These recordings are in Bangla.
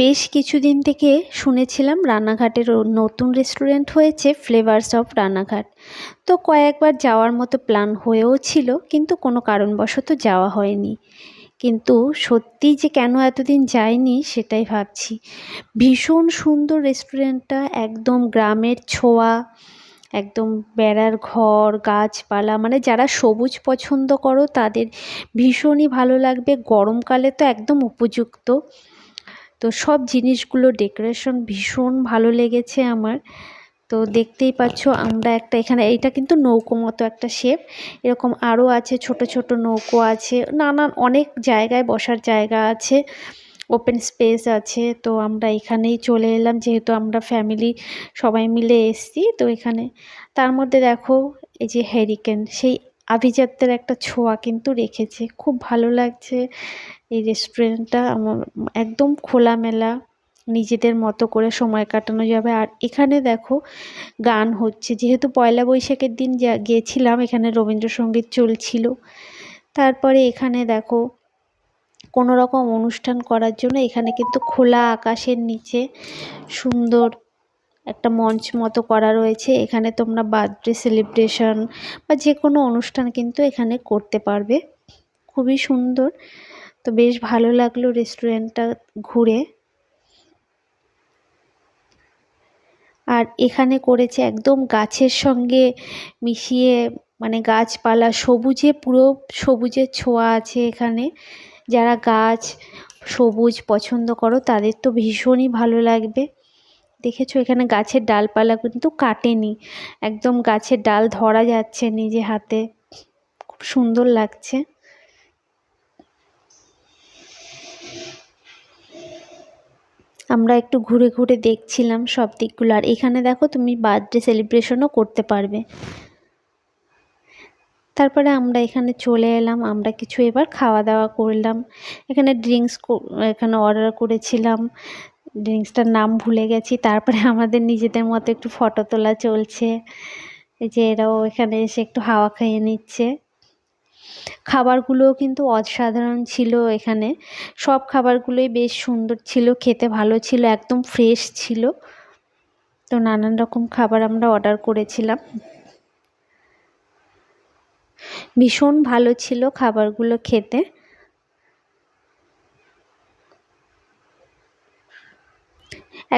বেশ কিছুদিন থেকে শুনেছিলাম রানাঘাটের নতুন রেস্টুরেন্ট হয়েছে ফ্লেভারস অফ রানাঘাট তো কয়েকবার যাওয়ার মতো প্ল্যান হয়েও ছিল, কিন্তু কোনো কারণবশত যাওয়া হয়নি। কিন্তু সত্যি যে কেন এতদিন যাইনি, সেটাই ভাবছি। ভীষণ সুন্দর রেস্টুরেন্টটা, একদম গ্রামের ছোঁয়া, একদম বেড়ার ঘর, গাছপালা মানে যারা সবুজ পছন্দ করো, তাদের ভীষণই ভালো লাগবে। গরমকালে তো একদম উপযুক্ত। তো সব জিনিসগুলো ডেকোরেশন ভীষণ ভালো লেগেছে আমার। তো দেখতেই পাচ্ছ আমরা একটা এখানে এইটা কিন্তু নৌকো মতো একটা শেপ এরকম আরও আছে, ছোট ছোট নৌকো আছে, নানান অনেক জায়গায় বসার জায়গা আছে ওপেন স্পেস আছে। তো আমরা এখানেই চলে এলাম, যেহেতু আমরা ফ্যামিলি সবাই মিলে এসছি, তো এখানে। তার মধ্যে দেখো, এই যে হ্যারিকেন সেই আভিজাত্যের একটা ছোঁয়া কিন্তু রেখেছে। খুব ভালো লাগছে এই রেস্টুরেন্টটা আমার একদম খোলামেলা, নিজেদের মতো করে সময় কাটানো যাবে। আর এখানে দেখো, গান হচ্ছে। যেহেতু পয়লা বৈশাখের দিন যা, গিয়েছিলাম, এখানে রবীন্দ্রসঙ্গীত চলছিল। তারপরে এখানে দেখো কোনো রকম অনুষ্ঠান করার জন্য এখানে কিন্তু খোলা আকাশের নিচে সুন্দর একটা মঞ্চ মতো করা রয়েছে। এখানে তোমরা বার্থডে সেলিব্রেশন বা যে কোনো অনুষ্ঠান কিন্তু এখানে করতে পারবে। খুবই সুন্দর। তো বেশ ভালো লাগল রেস্টুরেন্টটা ঘুরে। আর এখানে করেছে একদম গাছের সঙ্গে মিশিয়ে মানে গাছপালা সবুজে, পুরো সবুজের ছোঁয়া আছে এখানে। যারা গাছ সবুজ পছন্দ করো তাদের তো ভীষণই ভালো লাগবে। দেখেছ, এখানে গাছের ডালপালা কিন্তু কাটেনি। একদম গাছের ডাল ধরা যাচ্ছে নিজে হাতে। খুব সুন্দর লাগছে। আমরা একটু ঘুরে ঘুরে দেখছিলাম সব দিকগুলো। আর এখানে দেখো, তুমি বার্থডে সেলিব্রেশনও করতে পারবে। তারপরে আমরা এখানে চলে এলাম, আমরা কিছু এবার খাওয়া দাওয়া করলাম। এখানে ড্রিঙ্কস এখানে অর্ডার করেছিলাম। ড্রিঙ্কসটার নাম ভুলে গেছি। তারপরে আমাদের নিজেদের মতো একটু ফটো তোলা চলছে। যে এরাও এখানে এসে একটু হাওয়া খাইয়ে নিচ্ছে। খাবারগুলোও কিন্তু অসাধারণ ছিল এখানে। সব খাবারগুলোই বেশ সুন্দর ছিল, খেতে ভালো ছিল, একদম ফ্রেশ ছিল। তো নানান রকম খাবার আমরা অর্ডার করেছিলাম। ভীষণ ভালো ছিল খাবারগুলো খেতে।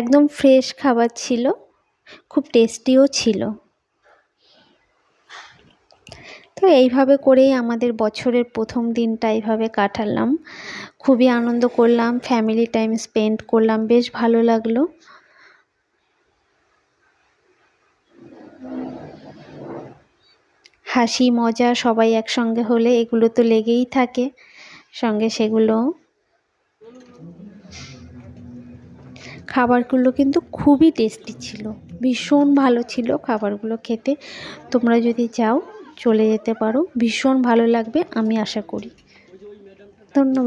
একদম ফ্রেশ খাবার ছিল, খুব টেস্টিও ছিল। তো এইভাবে করেই আমাদের বছরের প্রথম দিনটা এইভাবে কাটালাম। খুবই আনন্দ করলাম ফ্যামিলি টাইম স্পেন্ড করলাম, বেশ ভালো লাগল। হাসি, মজা, সবাই একসঙ্গে হলে এগুলো তো লেগেই থাকে, সঙ্গে সেগুলো খাবারগুলো কিন্তু খুবই টেস্টি ছিল। ভীষণ ভালো ছিল খাবারগুলো খেতে। তোমরা যদি চাও, চলে যেতে পারো। ভীষণ ভালো লাগবে, আমি আশা করি। ধন্যবাদ।